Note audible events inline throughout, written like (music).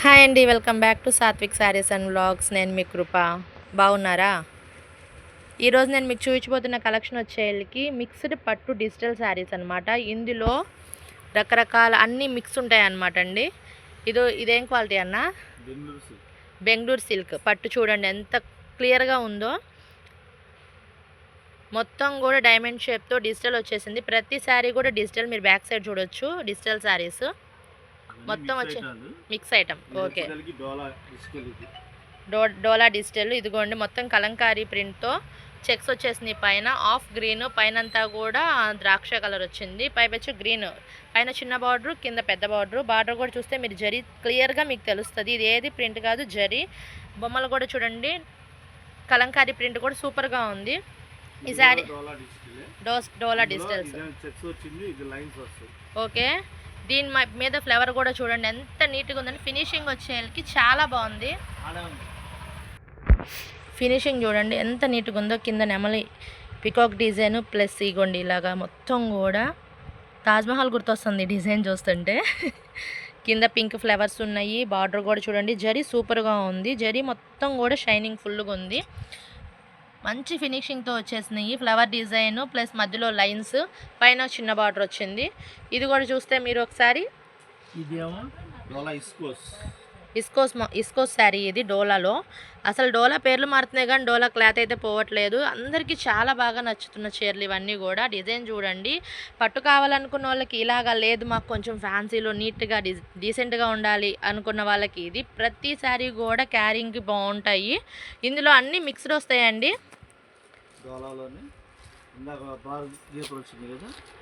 Hi అండి welcome back to Satvik sarees and vlogs. నేను మీ కృప. బాగున్నారా? ఈరోజు నేను మీకు చూపించబోతున్న కలెక్షన్ వచ్చేళ్ళకి మిక్స్డ్ పట్టు డిజిటల్ శారీస్ అనమాట ఇందులో రకరకాల అన్ని మిక్స్ ఉంటాయి అన్నమాట అండి. ఇదో ఇదేం క్వాలిటీ అన్న? బెంగళూరు సిల్క్. పట్టు చూడండి ఎంత క్లియర్గా ఉందో. మొత్తం కూడా డైమండ్ షేప్తో డిజిటల్ వచ్చేసింది. ప్రతి శారీ కూడా డిజిటల్. మీరు బ్యాక్ సైడ్ చూడొచ్చు డిజిటల్ శారీస్ మొత్తం వచ్చి-. Mix item okay. Do dola digital ఇదిగోండి మొత్తం కలంకారీ ప్రింట్తో చెక్స్ వచ్చేసింది పైన ఆఫ్ గ్రీన్ పైన అంతా కూడా ద్రాక్ష కలర్ వచ్చింది. పైపచ్చు గ్రీన్. పైన చిన్న బార్డర్ కింద పెద్ద బార్డర్. బార్డర్ కూడా చూస్తే మీరు జరీ క్లియర్గా మీకు తెలుస్తుంది. ఇది ఏది ప్రింట్ కాదు జరీ. బొమ్మలు కూడా చూడండి. కలంకారీ ప్రింట్ కూడా సూపర్గా ఉంది. ఈ శారీ డోలా డిజిటలే. డోస్ డోలా డిజిటల్స్. ఓకే. దీని మీద ఫ్లవర్ కూడా చూడండి. ఎంత నీట్గా ఉందండి. ఫినిషింగ్ వచ్చేకి చాలా బాగుంది. ఫినిషింగ్ చూడండి. ఎంత నీట్గా ఉందో కింద నెమలి పికాక్ డిజైన్ ప్లస్ ఇగోండి ఇలాగా మొత్తం కూడా. తాజ్మహల్ గుర్తొస్తుంది డిజైన్ చూస్తుంటే. కింద పింక్ ఫ్లవర్స్ ఉన్నాయి. బార్డర్ కూడా చూడండి. జరీ సూపర్గా ఉంది. జరీ మొత్తం కూడా షైనింగ్ ఫుల్గా ఉంది. మంచి ఫినిషింగ్తో వచ్చేసినాయి. ఫ్లవర్ డిజైన్ ప్లస్ మధ్యలో లైన్స్ పైన చిన్న బార్డర్ వచ్చింది. ఇది కూడా చూస్తే మీరు ఒకసారి. ఇదేమో ఇస్కోస్ ఇస్కోస్ శారీ ఇది డోలాలో. అసలు డోలా పేర్లు మారుతున్నాయి కానీ డోలా క్లాత్ అయితే పోవట్లేదు. అందరికీ చాలా బాగా నచ్చుతున్న చీరలు ఇవన్నీ కూడా. డిజైన్ చూడండి. పట్టు కావాలనుకున్న వాళ్ళకి ఇలాగా లేదు మాకు కొంచెం ఫ్యాన్సీలో నీట్గా డిజ్ డీసెంట్గా ఉండాలి అనుకున్న వాళ్ళకి ఇది. ప్రతి శారీ కూడా క్యారింగ్కి బాగుంటాయి. ఇందులో అన్నీ మిక్స్డ్ వస్తాయండి. డోలాలోనే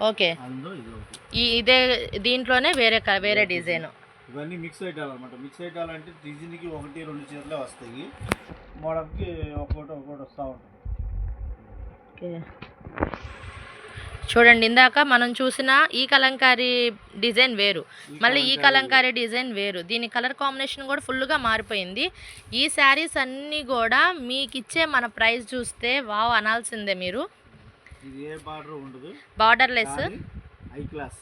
ఓకే. ఇది ఒకటి. ఈ ఇదే దీంట్లోనే వేరే క- వేరే డిజైన్. ఇవన్నీ మిక్స్ ఐటాలు అనమాట మిక్స్ అంటే డిజైన్కి ఒకటి రెండు చీరలే వస్తాయి. మోడల్కి ఒక్కొక్కటి ఒక్కొక్కటి వస్తూ ఉంటుంది. చూడండి ఇందాక మనం చూసిన ఈ కలంకారీ డిజైన్ వేరు. మళ్ళీ ఈ కలంకారీ డిజైన్ వేరు. దీని కలర్ కాంబినేషన్ కూడా ఫుల్గా మారిపోయింది. ఈ శారీస్ అన్నీ కూడా మీకు ఇచ్చే మన ప్రైస్ చూస్తే వావ్ అనాల్సిందే మీరు. బార్డర్ ఉండదు. బార్డర్లెస్? High class.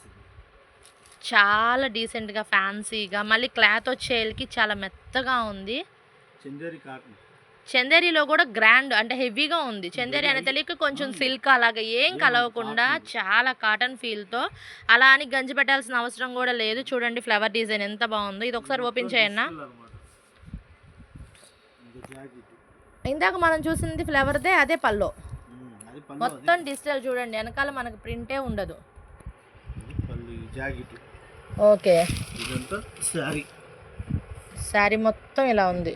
చాలా డీసెంట్గా ఫ్యాన్సీగా మళ్ళీ క్లాత్ వచ్చేళ్ళకి చాలా మెత్తగా ఉంది. చందేరి కాటన్. చందేరిలో కూడా గ్రాండ్ అంటే హెవీగా ఉంది. చందేరి అనే తెలియక కొంచెం సిల్క్ అలాగా ఏం కలవకుండా చాలా కాటన్ ఫీల్తో అలా అని గంజి పెట్టాల్సిన అవసరం కూడా లేదు. చూడండి ఫ్లవర్ డిజైన్ ఎంత బాగుందో. ఇది ఒకసారి ఓపెన్ చేయన్నా ఇందాక మనం చూసింది ఫ్లవర్దే అదే పల్లో. మొత్తం డిజిటల్ చూడండి వెనకాల మనకు ప్రింటే ఉండదు. Jacket okay. ఇదంతా శారీ. శారీ మొత్తం ఇలా ఉంది.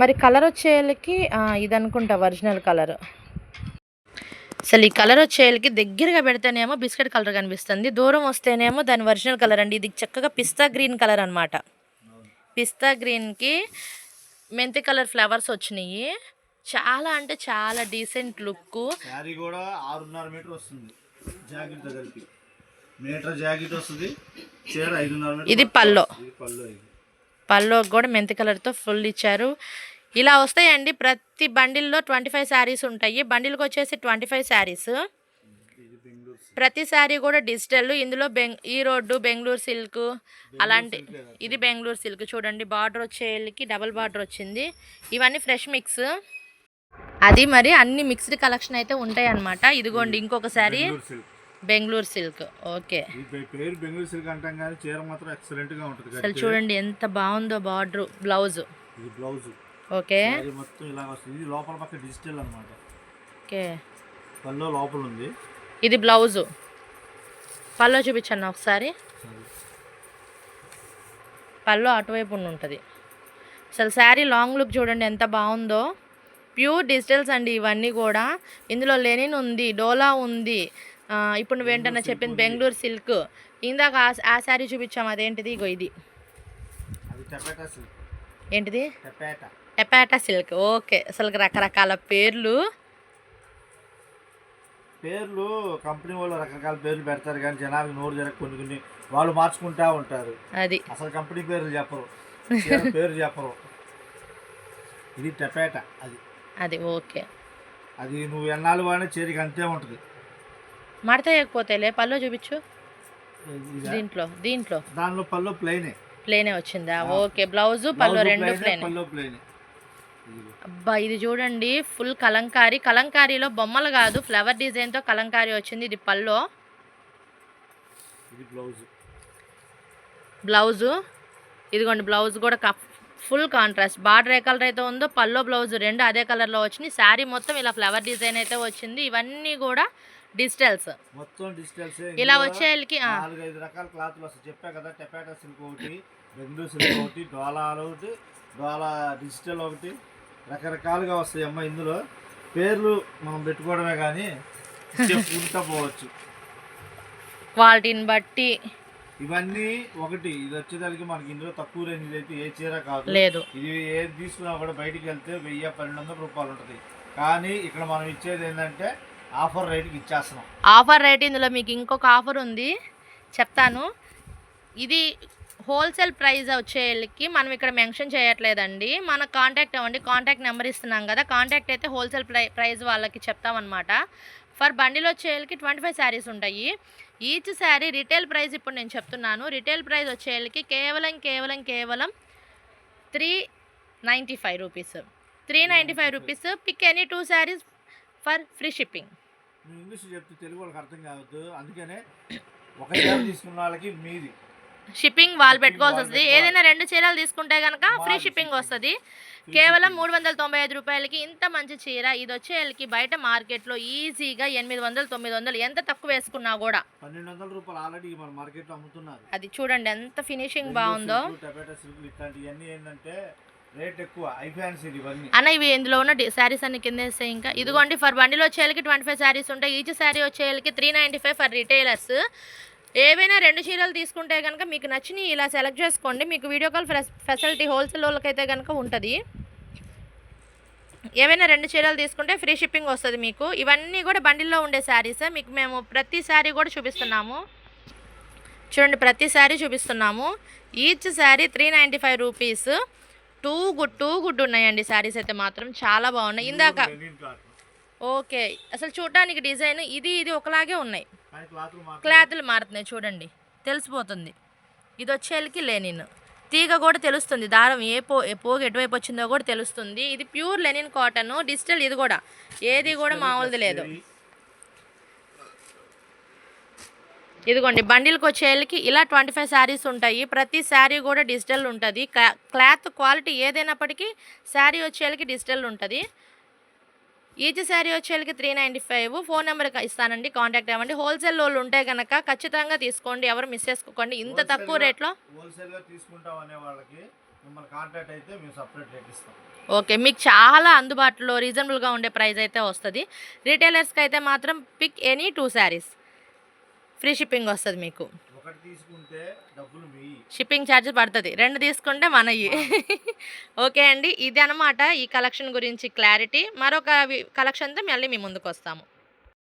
మరి కలర్ వచ్చేళ్ళకి ఇది అనుకుంటా ఒరిజినల్ కలర్. అసలు ఈ కలర్ వచ్చేళ్ళకి దగ్గరగా పెడితేనేమో బిస్కెట్ కలర్ కనిపిస్తుంది. దూరం వస్తేనేమో దాని ఒరిజినల్ కలర్ అండి. ఇది చక్కగా పిస్తా గ్రీన్ కలర్ అనమాట పిస్తా గ్రీన్కి మెంతి కలర్ ఫ్లవర్స్ వచ్చినాయి. చాలా అంటే చాలా డీసెంట్ లుక్ శారీ కూడా ఆరున్నర మీటర్ వస్తుంది. జాకెట్తో కలిపి. మీటర్ జాకెట్ వస్తుంది. చీర ఐదున్నర ఇది పల్లో. పల్లో కూడా మెంతి కలర్తో ఫుల్ ఇచ్చారు. ఇలా వస్తాయండి. ప్రతి బండిల్లో ట్వంటీ ఫైవ్ శారీస్ ఉంటాయి. బండిల్కి వచ్చేసి ట్వంటీ ఫైవ్ శారీస్. ప్రతి శారీ కూడా డిజిటల్. ఇందులో బెంగ్ ఈ రోడ్డు బెంగళూరు సిల్క్. అలాంటి ఇది బెంగళూరు సిల్క్. చూడండి బార్డర్ వచ్చేళ్ళకి డబుల్ బార్డర్ వచ్చింది. ఇవన్నీ ఫ్రెష్ మిక్స్. అది మరి అన్ని మిక్స్డ్ కలెక్షన్ అయితే ఉంటాయి అన్నమాట ఇదిగోండి ఇంకొక శారీ బెంగళూరు సిల్క్. ఓకే. పేరు బెంగళూరు సిల్క్ అంటాం కానీ చీర మాత్రం ఎక్సలెంట్గా ఉంటుంది అసలు. చూడండి ఎంత బాగుందో బార్డర్ బ్లౌజ్. ఇది బ్లౌజ్. ఓకే. మొత్తం ఇలా వస్తుంది. ఇది లోపల పక్క డిజిటల్ అన్నమాట. ఓకే. పళ్ళు లోపల ఉంది. ఇది బ్లౌజు. పల్లో చూపించండి ఒకసారి. సరే. పల్లో అటువైపు ఉంటుంది. అసలు శారీ లాంగ్ లుక్ చూడండి ఎంత బాగుందో. ప్యూర్ డిజిటల్స్ అండి ఇవన్నీ కూడా. ఇందులో లెనిన్ ఉంది డోలా ఉంది. ఇప్పుడు నువ్వేంటన్నా చెప్పింది బెంగళూరు సిల్క్. ఇందాక ఆ- శారీ చూపించాము అదేంటిది ఇగో ఇది? ఏంటిది? టపాటా. టెపాటా సిల్క్. ఓకే అసలు రకరకాల పేర్లు. పేర్లు కంపెనీ వాళ్ళు రకరకాల పేర్లు పెడతారు కానీ జనాలకు నోరు జరగ కొన్ని కొన్ని వాళ్ళు మార్చుకుంటా ఉంటారు. అది. అసలు కంపెనీ పేర్లు చెప్పరు. పేరు చెప్పరు. ఇది టపాట అది. అది ఓకే. అది నువ్వు ఎన్నాళ్ళు వాడినా చీరకి అంతే ఉంటుంది. మడత వేయకపోతేలే పల్లో చూపించు. ఇదా? దీంట్లో దీంట్లో. దానిలో పళ్ళు ప్లెయినే. ప్లేనే వచ్చిందా? ఓకే బ్లౌజ్ పళ్ళు రెండు ప్లేన్ పళ్ళు ప్లెయినే. అబ్బా ఇది చూడండి ఫుల్ కలంకారీ. కలంకారీలో బొమ్మలు కాదు ఫ్లవర్ డిజైన్తో కలంకారీ వచ్చింది ఇది పల్లో ఇది బ్లౌజ్. బ్లౌజు ఇదిగోండి బ్లౌజ్ కూడా క- ఫుల్ కాంట్రాస్ట్. బార్డర్ ఏ కలర్ అయితే ఉందో పల్లో బ్లౌజ్ రెండు అదే కలర్లో వచ్చింది శారీ మొత్తం ఇలా ఫ్లవర్ డిజైన్ అయితే వచ్చింది. ఇవన్నీ కూడా డిజిటల్స్. మొత్తం డిజిటల్స్ ఇలా వచ్చేళ్ళకి నాలుగైదు రకాల క్లాత్లు వస్తాయి. చెప్పా కదా టెపాటో సిల్క్ ఒకటి బెంగళూరు సిల్క్ ఒకటి డోలాలు ఒకటి డోలా డిజిటల్ ఒకటి రకరకాలుగా వస్తాయి అమ్మ ఇందులో. పేర్లు మనం పెట్టుకోవడమే కానీ చెప్పుకుంటా (laughs) పోవచ్చు. క్వాలిటీని బట్టి ఇవన్నీ ఒకటి. ఇది వచ్చేదానికి మనకి ఇందులో తక్కువ రేంజ్ అయితే ఏ చీర కాదు. లేదు. ఇది ఏది తీసుకున్నా కూడా బయటికి వెళ్తే వెయ్యి పన్నెండు వందల రూపాయలు ఉంటుంది. కానీ ఇక్కడ మనం ఇచ్చేది ఏంటంటే ఆఫర్ రేట్కి ఇచ్చేస్తున్నాం. ఆఫర్ రేట్ ఇందులో మీకు ఇంకొక ఆఫర్ ఉంది. చెప్తాను. ఇది హోల్సేల్ ప్రైస్ వచ్చేళ్ళకి మనం ఇక్కడ మెన్షన్ చేయట్లేదండి. మన కాంటాక్ట్ అవ్వండి. కాంటాక్ట్ నెంబర్ ఇస్తున్నాం కదా. కాంటాక్ట్ అయితే హోల్సేల్ ప్రై ప్రైస్ వాళ్ళకి చెప్తామన్నమాట. ఫర్ బండిలో వచ్చేళ్ళకి ట్వంటీ ఫైవ్ శారీస్ ఉంటాయి. ఈచ్ శారీ రిటైల్ ప్రైస్ ఇప్పుడు నేను చెప్తున్నాను. రిటైల్ ప్రైస్ వచ్చేళ్ళకి కేవలం కేవలం కేవలం three ninety five rupees. Three ninety five rupees pick any two sarees for free shipping English చెప్తే తెలుగు వాళ్ళకి అర్థం కావద్దు. అందుకనే ఒక తీసుకున్న వాళ్ళకి మీది. షిప్పింగ్ వాళ్ళు పెట్టుకోవాల్సి వస్తుంది. ఏదైనా రెండు చీరలు తీసుకుంటే కనుక ఫ్రీ షిప్పింగ్. వస్తుంది. కేవలం. మూడు వందల తొంభై ఐదు రూపాయలకి ఇంత మంచి చీర. ఇది వచ్చేళ్ళకి బయట మార్కెట్లో ఈజీగా ఎనిమిది వందలు తొమ్మిది వందలు. ఎంత తక్కువ వేసుకున్నా కూడా. పన్నెండు వందల రూపాయలు ఆల్రెడీ మన మార్కెట్లో అమ్ముతున్నారు. అది చూడండి ఎంత ఫినిషింగ్ బాగుందో. టమాటో సిల్క్ ఇట్లాంటివన్నీ ఏంటంటే రేట్ ఎక్కువ. ఐ ఫ్యాన్సీ ఇవన్నీ. అన్న ఇవి ఇందులో ఉన్న శారీస్ అన్ని కింద వేస్తాయి ఇంకా. ఇదిగోండి ఫర్ బండిలో వచ్చేళ్ళకి ట్వంటీ ఫైవ్ శారీస్ ఉంటాయి. Each sari వచ్చేళ్ళకి three ninety five for retailers ఏవైనా రెండు చీరలు తీసుకుంటే కనుక మీకు నచ్చినవి ఇలా సెలెక్ట్ చేసుకోండి. మీకు వీడియో కాల్ ఫెసిలిటీ హోల్సేల్ వాళ్ళకైతే కనుక ఉంటుంది. ఏవైనా రెండు చీరలు తీసుకుంటే ఫ్రీ షిప్పింగ్ వస్తుంది మీకు. ఇవన్నీ కూడా బండిల్లో ఉండే శారీస్? మీకు మేము ప్రతి శారీ కూడా చూపిస్తున్నాము. చూడండి ప్రతి శారీ చూపిస్తున్నాము. Each saree three ninety five rupees too good too good ఉన్నాయండి శారీస్ అయితే మాత్రం. చాలా బాగున్నాయి. ఇందాక. ఓకే. అసలు చూడటానికి డిజైన్ ఇది ఇది ఒకలాగే ఉన్నాయి. క్లాత్లు మారుతున్నాయి. చూడండి. తెలిసిపోతుంది. ఇది వచ్చేళ్ళకి లెనిన్. తీగ కూడా తెలుస్తుంది. దారం ఏ పో ఏ పోగు ఎటువైపు వచ్చిందో కూడా తెలుస్తుంది. ఇది ప్యూర్ లెనిన్ కాటన్. డిజిటల్ ఇది కూడా. ఏది కూడా మామూలుది లేదు. ఇదిగోండి బండిల్కి వచ్చేళ్ళకి ఇలా ట్వంటీ ఫైవ్ శారీస్ ఉంటాయి. ప్రతి శారీ కూడా డిజిటల్ ఉంటుంది. క్లా- క్లాత్ క్వాలిటీ ఏదైనప్పటికీ శారీ వచ్చేళ్ళకి డిజిటల్ ఉంటుంది. Each sari వచ్చేళ్ళకి three ninety five phone number ఇస్తానండి కాంటాక్ట్ అవ్వండి. హోల్సేల్ వాళ్ళు ఉంటే కనుక ఖచ్చితంగా తీసుకోండి ఎవరు మిస్ చేసుకోకండి. ఇంత తక్కువ రేట్లో wholesale గా తీసుకుంటాం అనే వాళ్ళకి మిమ్మల్ని కాంటాక్ట్ అయితే మేము సపరేట్ రేట్ ఇస్తాం. ఓకే మీకు చాలా అందుబాటులో రీజనబుల్గా ఉండే ప్రైస్ అయితే వస్తుంది. రీటైలర్స్కి అయితే మాత్రం pick any two sarees free shipping వస్తుంది మీకు. ఒకటి తీసుకుంటే డబ్బులు మీ. షిప్పింగ్ ఛార్జ్ పడుతుంది. రెండు తీసుకుంటే మనవి (laughs) ఓకే అండి. ఇది అనమాట ఈ కలెక్షన్ గురించి క్లారిటీ మరొక కలెక్షన్తో మళ్ళీ మీ ముందుకు వస్తాము